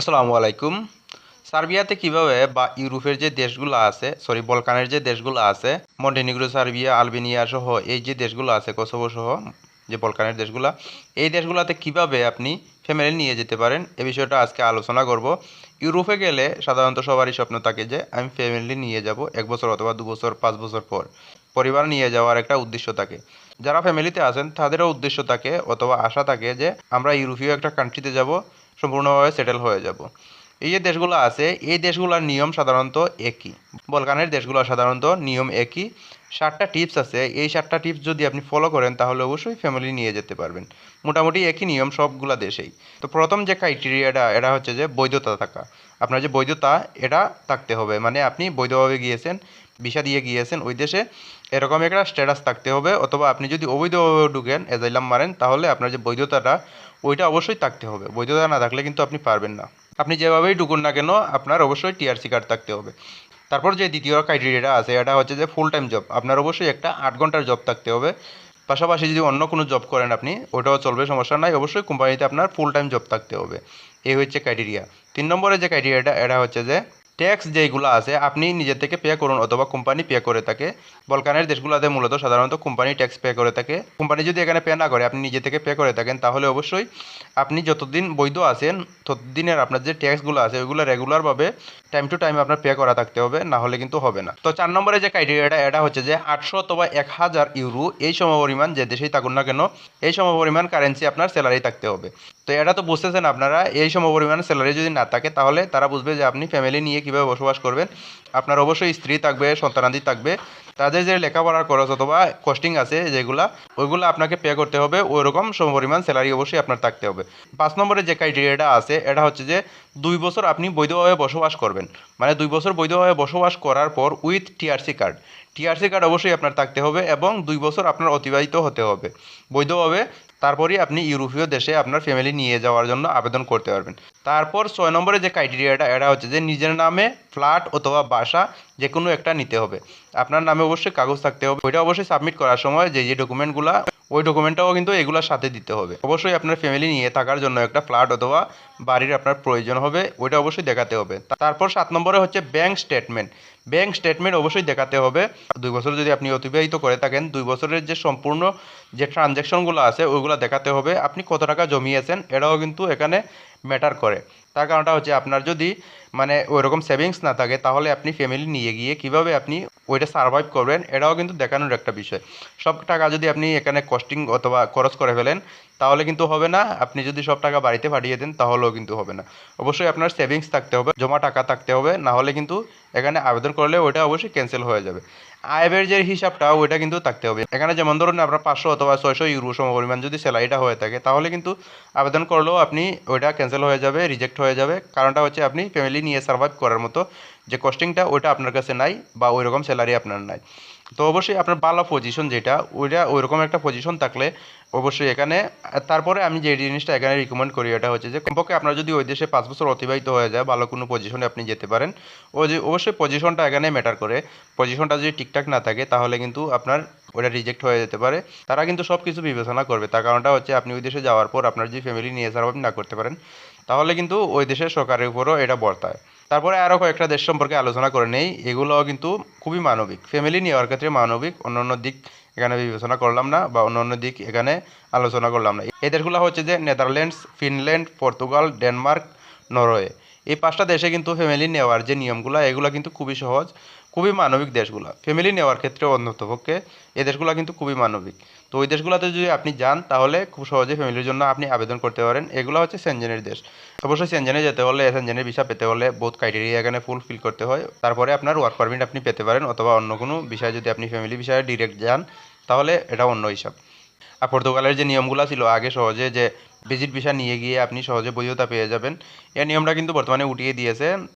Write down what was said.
আসসালামু আলাইকুম। সার্বিয়াতে কীভাবে বা ইউরোপের যে দেশগুলো আছে সরি বলকানের যে দেশগুলো আছে, মন্টেনিগ্রো, সার্বিয়া, আলবেনিয়া সহ এই যে দেশগুলো আছে, কোসোভো সহ যে বলকানের দেশগুলো, এই দেশগুলোতে কীভাবে আপনি ফ্যামিলি নিয়ে যেতে পারেন, এ বিষয়টা আজকে আলোচনা করব। ইউরোপে গেলে সাধারণত সবারই স্বপ্ন থাকে যে, আমি ফ্যামিলি নিয়ে যাব এক বছর অথবা দু বছর, পাঁচ বছর পর। পরিবার নিয়ে যাওয়ার একটা উদ্দেশ্য থাকে। যারা ফ্যামিলিতে আছেন, তাদেরও উদ্দেশ্য থাকে অথবা আশা থাকে যে, আমরা ইউরোপীয় একটা কান্ট্রিতে যাব সম্পূর্ণভাবে সেটেল হয়ে যাব। এই যে দেশগুলো আছে, এই দেশগুলোর নিয়ম সাধারণত একই। বলকানের দেশগুলো সাধারণত নিয়ম একই। সাতটা টিপস আছে। এই সাতটা টিপস যদি আপনি ফলো করেন, তাহলে অবশ্যই ফ্যামিলি নিয়ে যেতে পারবেন। মোটামুটি একই নিয়ম সবগুলা দেশেই। তো প্রথম যে ক্রাইটেরিয়াটা এটা হচ্ছে যে বৈধতা থাকা। আপনার যে বৈধতা, এটা থাকতে হবে। মানে আপনি বৈধভাবে গিয়েছেন ভিসা দিয়ে গিয়েছেন, ওই দেশে এরকম একটা স্ট্যাটাস থাকতে হবে। অথবা আপনি যদি অবৈধভাবে ঢুকেন এজাইলাম মারেন, তাহলে আপনার যে বৈধতাটা, ওইটা অবশ্যই থাকতে হবে। বৈধতা না থাকলে কিন্তু আপনি পারবেন না। আপনি যেভাবেই ঢুকুন না কেন, আপনার অবশ্যই টিআরসি কার্ড থাকতে হবে। তারপর যে দ্বিতীয় ক্রাইটেরিয়াটা আছে, এটা হচ্ছে যে ফুল টাইম জব আপনার অবশ্যই একটা আট ঘণ্টার জব থাকতে হবে। পাশাপাশি যদি অন্য কোনো জব করেন আপনি, ওটাও চলবে, সমস্যা নাই। অবশ্যই কোম্পানিতে আপনার ফুল টাইম জব থাকতে হবে। এই হচ্ছে ক্রাইটেরিয়া তিন নম্বরে যে ক্রাইটেরিয়াটা এটা হচ্ছে যে ট্যাক্স যেইগুলো আছে, আপনি নিজে থেকে পে করুন অথবা কোম্পানি পে করে থাকে। বলকানের দেশগুলোতে মূলত সাধারণত কোম্পানি ট্যাক্স পে করে থাকে। কোম্পানি যদি এখানে পে না করে, আপনি নিজে থেকে পে করে থাকেন, তাহলে অবশ্যই আপনি যতদিন বৈধ আছেন, ততদিনের আপনার যে ট্যাক্সগুলো আছে, ওইগুলো রেগুলারভাবে টাইম টু টাইম আপনার পে করা থাকতে হবে, না হলে কিন্তু হবে না। তো চার নম্বরে যে ক্রাইটেরিয়াটা এটা হচ্ছে যে আটশো অথবা এক হাজার ইউরো এই সমপরিমাণ, যে দেশেই থাকুন না কেন, এই সমপরিমাণ কারেন্সি আপনার স্যালারি থাকতে হবে। তো এটা তো বুঝতেছেন আপনারা, এই সমপরিমাণ স্যালারি যদি না থাকে, তাহলে তারা বুঝবে যে আপনি ফ্যামিলি নিয়ে কীভাবে বসবাস করবেন? আপনার অবশ্যই স্ত্রী থাকবে, সন্তানাদি থাকবে। তাদের যে লেখাপড়ার খরচ অথবা কস্টিং আছে যেগুলা, ওইগুলো আপনাকে পে করতে হবে। ওই রকম সমপরিমাণ স্যালারি অবশ্যই আপনার থাকতে হবে। পাঁচ নম্বরে যে ক্রাইটেরিয়াটা আছে, এটা হচ্ছে যে দুই বছর আপনি বৈধভাবে বসবাস করবেন। মানে দুই বছর বৈধভাবে বসবাস করার পর with TRC card TRC card অবশ্যই আপনার থাকতে হবে এবং দুই বছর আপনার অতিবাহিত হতে হবে। বৈধভাবে তারপরেই আপনি ইউরোপীয় দেশে আপনার ফ্যামিলি নিয়ে যাওয়ার জন্য আবেদন করতে পারবেন। তারপর ছয় নম্বরে যে ক্রাইটেরিয়াটা এটা হচ্ছে যে নিজের নামে ফ্ল্যাট অথবা বাসা যে কোনো একটা নিতে হবে। আপনার নামে অবশ্যই কাগজ থাকতে হবে। ওইটা অবশ্যই সাবমিট করার সময় যে যে ডকুমেন্টগুলো ওই ডকুমেন্টটাও কিন্তু এগুলোর সাথে দিতে হবে। অবশ্যই আপনার ফ্যামিলি নিয়ে থাকার জন্য একটা ফ্ল্যাট অথবা বাড়ির আপনার প্রয়োজন হবে, ওইটা অবশ্যই দেখাতে হবে। তারপর সাত নম্বরে হচ্ছে ব্যাংক স্টেটমেন্ট ব্যাংক স্টেটমেন্ট অবশ্যই দেখাতে হবে। দুই বছর যদি আপনি অতিবাহিত করে থাকেন, দুই বছরের যে সম্পূর্ণ যে ট্রানজ্যাকশনগুলো আছে, ওইগুলো দেখাতে হবে। আপনি কত টাকা জমিয়েছেন, এটাও কিন্তু এখানে ম্যাটার করে। তার কারণটা হচ্ছে আপনার যদি মানে ওইরকম সেভিংস না থাকে, তাহলে আপনি ফ্যামিলি নিয়ে গিয়ে কীভাবে আপনি ওইটা সার্ভাইভ করবেন, এটাও কিন্তু দেখানোর একটা বিষয়। সব টাকা যদি আপনি এখানে কস্টিং অথবা খরচ করে ফেলেন, তাহলে কিন্তু হবে না। আপনি যদি সব টাকা বাড়িতে পাঠিয়ে দেন, তাহলেও কিন্তু হবে না। অবশ্যই আপনার সেভিংস থাকতে হবে, জমা টাকা থাকতে হবে, না হলে কিন্তু এখানে আবেদন করলে ওইটা অবশ্যই ক্যান্সেল হয়ে যাবে। আয়ের যে হিসাবটা ওইটা কিন্তু থাকতে হবে। এখানে যেমন ধরুন আপনার পাঁচশো অথবা ছয়শো ইউরো সমপরিমাণ যদি স্যালারিটা হয়ে থাকে, তাহলে কিন্তু আবেদন করলেও আপনি ওইটা ক্যান্সেল হয়ে যাবে রিজেক্ট হয়ে যাবে। কারণটা হচ্ছে আপনি ফ্যামিলি নিয়ে সার্ভাইভ করার মতো যে কস্টিংটা ওইটা আপনার কাছে নাই বা ওই রকম স্যালারি আপনার নাই। তো অবশ্যই আপনার ভালো পজিশন যেটা, ওইটা ওই রকম একটা পজিশন থাকলে অবশ্যই এখানে তারপরে আমি যে জিনিসটা এখানে রিকমেন্ড করি এটা হচ্ছে যে কমপক্ষে আপনার যদি ওই দেশে পাঁচ বছর অতিবাহিত হয়ে যায়, ভালো কোনো পজিশনে আপনি যেতে পারেন। ও যে অবশ্যই পজিশনটা এখানে ম্যাটার করে। পজিশনটা যদি ঠিকঠাক না থাকে, তাহলে কিন্তু আপনার ওটা রিজেক্ট হয়ে যেতে পারে। তারা কিন্তু সব কিছু বিবেচনা করবে। তার কারণটা হচ্ছে আপনি ওই দেশে যাওয়ার পর আপনার যদি ফ্যামিলি নিয়ে সার্ভাইভ না করতে পারেন, তাহলে কিন্তু ওই দেশের সরকারের উপরও এটা বর্তায়। তারপরে আরও কয়েকটা দেশ সম্পর্কে আলোচনা করে নেই। এগুলোও কিন্তু খুবই মানবিক। ফ্যামিলি নেওয়ার ক্ষেত্রে মানবিক। অন্য অন্য দিক এখানে বিবেচনা করলাম না বা অন্য অন্য দিক এখানে আলোচনা করলাম না। এই দেশগুলো হচ্ছে যে Netherlands Finland Portugal Denmark Norway এই পাঁচটা দেশে কিন্তু ফ্যামিলি নেওয়ার যে নিয়মগুলো, এগুলো কিন্তু খুবই সহজ। খুবই মানবিক দেশগুলো। ফ্যামিলি নেওয়ার ক্ষেত্রে অন্ততপক্ষে এই দেশগুলো কিন্তু খুবই মানবিক। তো ওই দেশগুলোতে যদি আপনি যান, তাহলে খুব সহজে ফ্যামিলির জন্য আপনি আবেদন করতে পারেন। এগুলো হচ্ছে সেনজেনের দেশ। অবশ্যই সেনজেনে যেতে হলে সেনজেনের ভিসা পেতে হলে বহুত ক্রাইটেরিয়া এখানে ফুলফিল করতে হয়। তারপরে আপনার ওয়ার্ক পারমিট আপনি পেতে পারেন, অথবা অন্য কোনো বিষয়ে যদি আপনি ফ্যামিলি বিষয়ে ডিরেক্ট যান, তাহলে এটা অন্য হিসাব। আর পর্তুগালের যে নিয়মগুলো ছিল, আগে সহজে যে ভিজিট ভিসা নিয়ে গিয়ে আপনি সহজে বৈধতা পেয়ে যাবেন। এই নিয়মটা কিন্তু বর্তমানে উঠিয়ে দিয়েছে।